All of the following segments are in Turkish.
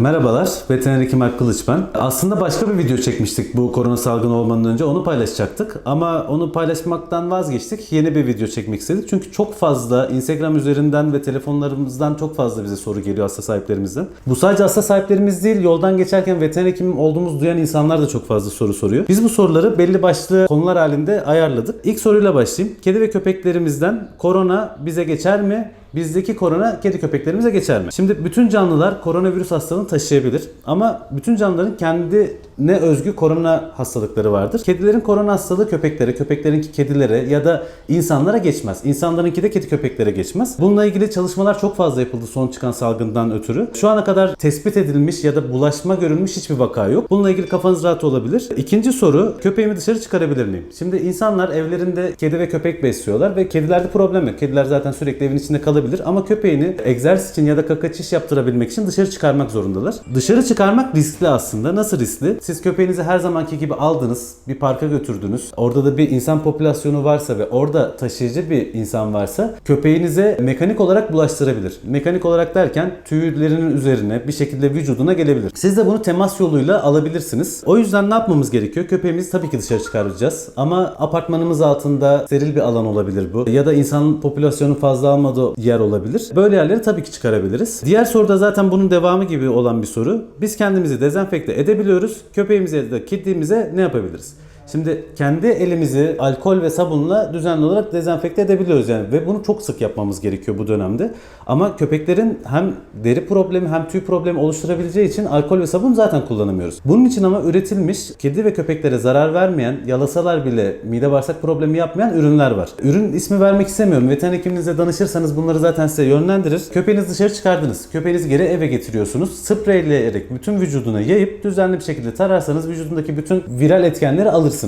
Merhabalar, veteriner hekim Alp ben. Aslında başka bir video çekmiştik bu korona salgını olmadan önce. Onu paylaşacaktık ama onu paylaşmaktan vazgeçtik. Yeni bir video çekmek istedik. Çünkü çok fazla Instagram üzerinden ve telefonlarımızdan çok fazla bize soru geliyor hasta sahiplerimizden. Bu sadece hasta sahiplerimiz değil, yoldan geçerken veteriner hekim olduğumuz duyan insanlar da çok fazla soru soruyor. Biz bu soruları belli başlı konular halinde ayarladık. İlk soruyla başlayayım. Kedi ve köpeklerimizden korona bize geçer mi? Bizdeki korona kedi köpeklerimize geçer mi? Şimdi bütün canlılar koronavirüs hastalığını taşıyabilir. Ama bütün canlıların kendine özgü korona hastalıkları vardır. Kedilerin korona hastalığı köpeklere, köpeklerinki kedilere ya da insanlara geçmez. İnsanlarınki de kedi köpeklere geçmez. Bununla ilgili çalışmalar çok fazla yapıldı son çıkan salgından ötürü. Şu ana kadar tespit edilmiş ya da bulaşma görülmüş hiçbir vaka yok. Bununla ilgili kafanız rahat olabilir. İkinci soru, köpeğimi dışarı çıkarabilir miyim? Şimdi insanlar evlerinde kedi ve köpek besliyorlar ve kedilerde problem yok. Kediler zaten sürekli evin içinde kalabilir ama köpeğini egzersiz için ya da kaka çiş yaptırabilmek için dışarı çıkarmak zorundalar. Dışarı çıkarmak riskli aslında. Nasıl riskli? Siz köpeğinizi her zamanki gibi aldınız, bir parka götürdünüz. Orada da bir insan popülasyonu varsa ve orada taşıyıcı bir insan varsa köpeğinize mekanik olarak bulaştırabilir. Mekanik olarak derken tüylerinin üzerine bir şekilde vücuduna gelebilir. Siz de bunu temas yoluyla alabilirsiniz. O yüzden ne yapmamız gerekiyor? Köpeğimizi tabii ki dışarı çıkaracağız. Ama apartmanımız altında steril bir alan olabilir bu. Ya da insan popülasyonu fazla almadığı yer olabilir. Böyle yerleri tabii ki çıkarabiliriz. Diğer soruda zaten bunun devamı gibi olan bir soru. Biz kendimizi dezenfekte edebiliyoruz. Köpeğimize ya da kedimize ne yapabiliriz? Şimdi kendi elimizi alkol ve sabunla düzenli olarak dezenfekte edebiliyoruz yani ve bunu çok sık yapmamız gerekiyor bu dönemde. Ama köpeklerin hem deri problemi hem tüy problemi oluşturabileceği için alkol ve sabun zaten kullanamıyoruz. Bunun için ama üretilmiş kedi ve köpeklere zarar vermeyen, yalasalar bile mide bağırsak problemi yapmayan ürünler var. Ürün ismi vermek istemiyorum. Veteriner hekiminize danışırsanız bunları zaten size yönlendirir. Köpeğinizi dışarı çıkardınız. Köpeğinizi geri eve getiriyorsunuz. Spreyleyerek bütün vücuduna yayıp düzenli bir şekilde tararsanız vücudundaki bütün viral etkenleri alırsınız.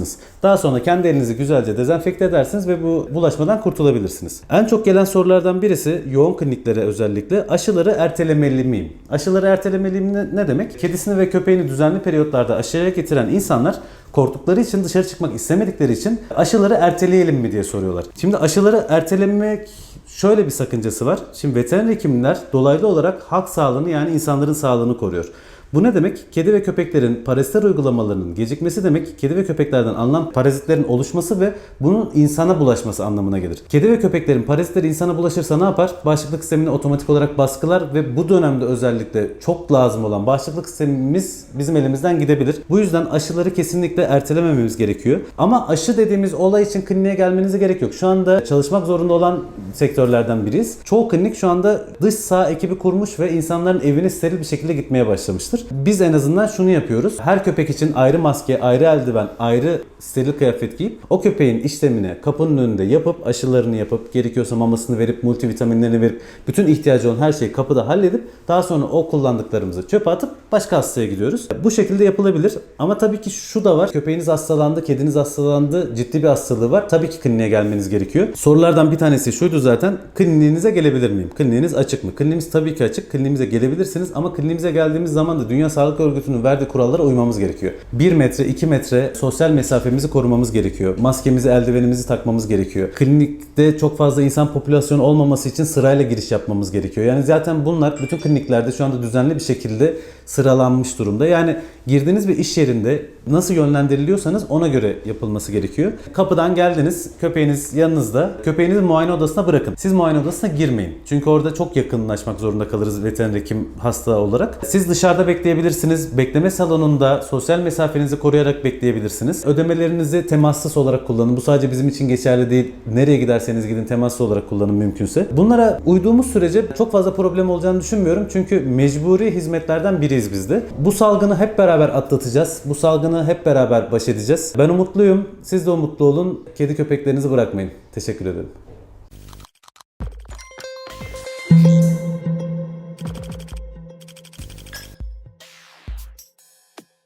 Daha sonra kendi elinizi güzelce dezenfekte edersiniz ve bu bulaşmadan kurtulabilirsiniz. En çok gelen sorulardan birisi yoğun kliniklere özellikle aşıları ertelemeli miyim? Aşıları ertelemeli ne, ne demek? Kedisini ve köpeğini düzenli periyotlarda aşıya getiren insanlar korktukları için dışarı çıkmak istemedikleri için aşıları erteleyelim mi diye soruyorlar. Şimdi aşıları ertelemek şöyle bir sakıncası var. Şimdi veteriner hekimler dolaylı olarak halk sağlığını yani insanların sağlığını koruyor. Bu ne demek? Kedi ve köpeklerin parazitler uygulamalarının gecikmesi demek kedi ve köpeklerden alınan parazitlerin oluşması ve bunun insana bulaşması anlamına gelir. Kedi ve köpeklerin parazitleri insana bulaşırsa ne yapar? Bağışıklık sistemini otomatik olarak baskılar ve bu dönemde özellikle çok lazım olan bağışıklık sistemimiz bizim elimizden gidebilir. Bu yüzden aşıları kesinlikle ertelemememiz gerekiyor. Ama aşı dediğimiz olay için kliniğe gelmenize gerek yok. Şu anda çalışmak zorunda olan sektörlerden biriyiz. Çoğu klinik şu anda dış sağ ekibi kurmuş ve insanların evine steril bir şekilde gitmeye başlamıştır. Biz en azından şunu yapıyoruz. Her köpek için ayrı maske, ayrı eldiven, ayrı steril kıyafet giyip o köpeğin işlemini kapının önünde yapıp aşılarını yapıp gerekiyorsa mamasını verip multivitaminlerini verip bütün ihtiyacı olan her şeyi kapıda halledip daha sonra o kullandıklarımızı çöpe atıp başka hastaya gidiyoruz. Bu şekilde yapılabilir ama tabii ki şu da var. Köpeğiniz hastalandı, kediniz hastalandı, ciddi bir hastalığı var. Tabii ki kliniğe gelmeniz gerekiyor. Sorulardan bir tanesi şuydu zaten. Kliniğinize gelebilir miyim? Kliniğiniz açık mı? Kliniğimiz tabii ki açık. Kliniğimize gelebilirsiniz ama kliniğimize geldiğimiz zaman da Dünya Sağlık Örgütü'nün verdiği kurallara uymamız gerekiyor. 1 metre, 2 metre sosyal mesafemizi korumamız gerekiyor. Maskemizi, eldivenimizi takmamız gerekiyor. Klinikte çok fazla insan popülasyonu olmaması için sırayla giriş yapmamız gerekiyor. Yani zaten bunlar bütün kliniklerde şu anda düzenli bir şekilde sıralanmış durumda. Yani girdiğiniz bir iş yerinde nasıl yönlendiriliyorsanız ona göre yapılması gerekiyor. Kapıdan geldiniz, köpeğiniz yanınızda. Köpeğinizi muayene odasına bırakın. Siz muayene odasına girmeyin. Çünkü orada çok yakınlaşmak zorunda kalırız veteriner hekim hasta olarak. Siz dışarıda bekleyebilirsiniz. Bekleme salonunda sosyal mesafenizi koruyarak bekleyebilirsiniz. Ödemelerinizi temassız olarak kullanın. Bu sadece bizim için geçerli değil. Nereye giderseniz gidin temassız olarak kullanın mümkünse. Bunlara uyduğumuz sürece çok fazla problem olacağını düşünmüyorum. Çünkü mecburi hizmetlerden biriyiz biz de. Bu salgını hep beraber atlatacağız. Bu salgını hep beraber baş edeceğiz. Ben umutluyum. Siz de umutlu olun. Kedi köpeklerinizi bırakmayın. Teşekkür ederim.